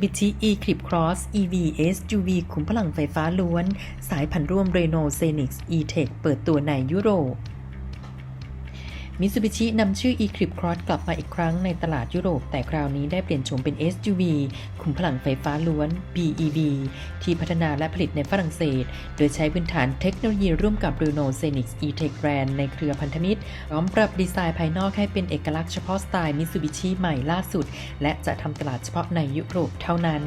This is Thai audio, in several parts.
Mitsubishi Eclipse Cross EV SUV ขุมพลังไฟฟ้าล้วน สายพันธุ์ร่วม Renault Xenix E-Tech เปิดตัวในยุโรป Mitsubishi นำชื่อ Eclipse Cross กลับมาอีกครั้งในตลาดยุโรป แต่คราวนี้ได้เปลี่ยนโฉมเป็น SUV ขุมพลังไฟฟ้าล้วน BEV ที่พัฒนาและผลิตในฝรั่งเศส โดยใช้พื้นฐานเทคโนโลยีร่วมกับ Renault Xenix E-Tech Brand ในเครือพันธมิตรพร้อมปรับดีไซน์ภายนอกให้เป็นเอกลักษณ์เฉพาะสไตล์ Mitsubishi ใหม่ล่าสุด และจะทำตลาดเฉพาะในยุโรปเท่านั้น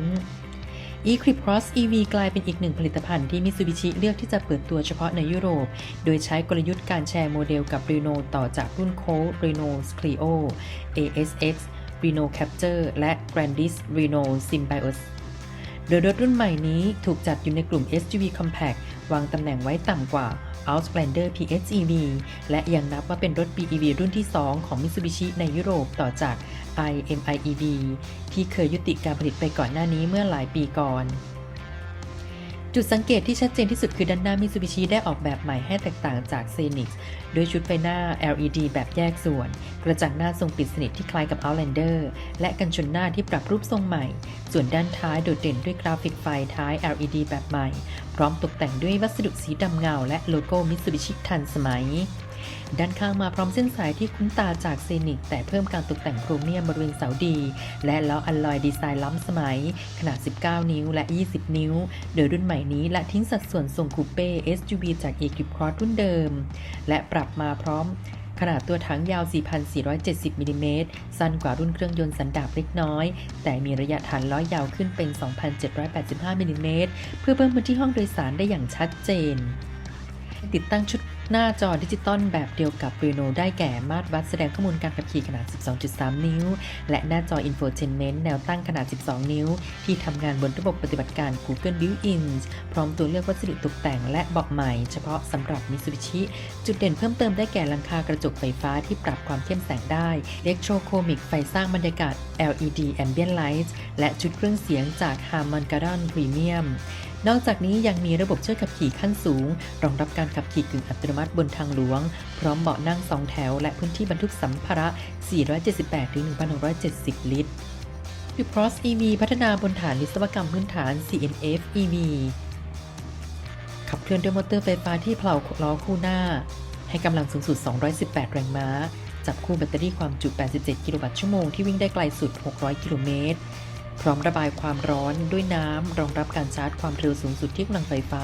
e-Cripcross EV กลายเป็นอีกหนึ่งผลิตภัณฑ์ที่ Mitsubishi เลือกที่จะเปิดตัวเฉพาะในยุโรป โดยใช้กลยุทธ์การแชร์โมเดลกับ Renault ต่อจากรุ่น Colt Renault Clio ASX Renault Captur และ Grandis Renault Symbios โดยรถรุ่นใหม่นี้ถูกจัดอยู่ในกลุ่ม SUV Compact วางตำแหน่งไว้ต่ำกว่า Outlander PHEV และยังนับว่าเป็นรถ BEV รุ่นที่ 2 ของ Mitsubishi ในยุโรปต่อจาก iMIEV ที่เคยยุติการผลิตไปก่อนหน้านี้เมื่อหลายปีก่อน จุดสังเกตที่ชัดเจนที่สุดคือด้านหน้ามิซูบิชิได้ออกแบบใหม่ให้แตกต่างจาก Xenix โดยชุดไฟหน้า LED แบบแยกส่วน กระจังหน้าทรงปิดสนิทที่คล้ายกับ Outlander และกันชนหน้าที่ปรับรูปทรงใหม่ ส่วนด้านท้ายโดดเด่นด้วยกราฟิกไฟท้าย LED แบบใหม่ พร้อมตกแต่งด้วยวัสดุสีดำเงาและโลโก้มิซูบิชิทันสมัย ด้านข้างมาพร้อมเส้นสายที่คุ้นตาจากเซนิกแต่เพิ่มการตกแต่งโครเมียมบริเวณเสาดี และล้ออัลลอยดีไซน์ล้ำสมัย ขนาด 19 นิ้วและ 20 นิ้ว โดยรุ่นใหม่นี้ละทิ้งสัดส่วนทรงคูเป้ SUV จาก Eclipse Cross รุ่นเดิม และปรับมาพร้อมขนาดตัวถังยาว 4,470 มิลลิเมตร สั้นกว่ารุ่นเครื่องยนต์สันดาปเล็กน้อย แต่มีระยะฐานล้อยาวขึ้นเป็น 2,785 มิลลิเมตร เพื่อเพิ่มพื้นที่ห้องโดยสารได้อย่างชัดเจน ติดตั้งชุดหน้าจอดิจิตอลแบบเดียวกับ Renault ได้แก่มาตรวัดแสดงข้อมูลการขับขี่ขนาด 12.3 นิ้ว และหน้าจอ Infotainment แนวตั้งขนาด 12 นิ้ว ที่ทำงานบนระบบปฏิบัติการ Google Built-in พร้อมตัวเลือกวัสดุตกแต่งและเบอกใหม่ เฉพาะสำหรับ Mitsubishi จุดเด่นเพิ่มเติมได้แก่หลังคากระจกไฟฟ้าที่ปรับความเข้มแสงได้ Electrochromic ไฟสร้างบรรยากาศ LED Ambient Lights และชุดเครื่องเสียงจาก Harman Kardon Premium นอกจากนี้ยังมีระบบช่วยขับขี่ขั้นสูง รองรับการขับขี่กึ่งอัตโนมัติบนทางหลวง พร้อมเบาะนั่งสองแถว และพื้นที่บรรทุกสัมภาระ 478-1,670 ลิตร u p r o s EV พัฒนาบนฐานวิศวกรรมพื้นฐาน CNF EV ขับเคลื่อนด้วยมอเตอร์ไฟฟ้าที่เพลาล้อคู่หน้า ให้กำลังสูงสุด 218 แรงม้า จับคู่แบตเตอรี่ความจุ 87 กิโลวัตต์ชั่วโมงที่วิ่งได้ไกลสุด 600 กิโลเมตร พร้อมระบายความร้อนด้วยน้ำ รองรับการชาร์จความเร็วสูงสุดที่กำลังไฟฟ้า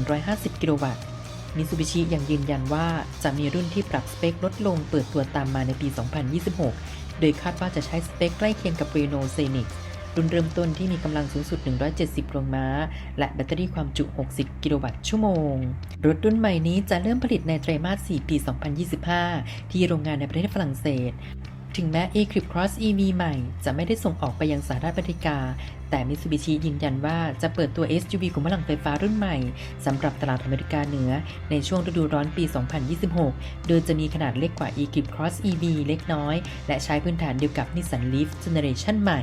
150 กิโลวัตต์มิซูบิชิยังยืนยันว่าจะมีรุ่นที่ปรับสเปคลดลงเปิดตัวตามมาในปี 2026 โดยคาดว่าจะใช้สเปคใกล้เคียงกับ Renault Xenix รุ่นเริ่มต้นที่มีกำลังสูงสุด 170 แรงม้า และแบตเตอรี่ความจุ 60 กิโลวัตต์ชั่วโมง รถรุ่นใหม่นี้จะเริ่มผลิตในไตรมาส 4 ปี 2025 ที่โรงงานในประเทศฝรั่งเศส ถึงแม้ Eclipse Cross EV ใหม่ จะไม่ได้ส่งออกไปยังสหรัฐอเมริกา แต่ Mitsubishi ยืนยันว่าจะเปิดตัว SUV ขุมพลังไฟฟ้ารุ่นใหม่ สำหรับตลาดอเมริกาเหนือ ในช่วงฤดูร้อนปี 2026 โดยจะมีขนาดเล็กกว่า Eclipse Cross EV เล็กน้อย และใช้พื้นฐานเดียวกับ Nissan Leaf Generation ใหม่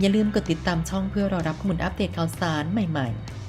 อย่าลืมกดติดตามช่องเพื่อรอรับข้อมูลอัปเดตข่าวสารใหม่ ๆ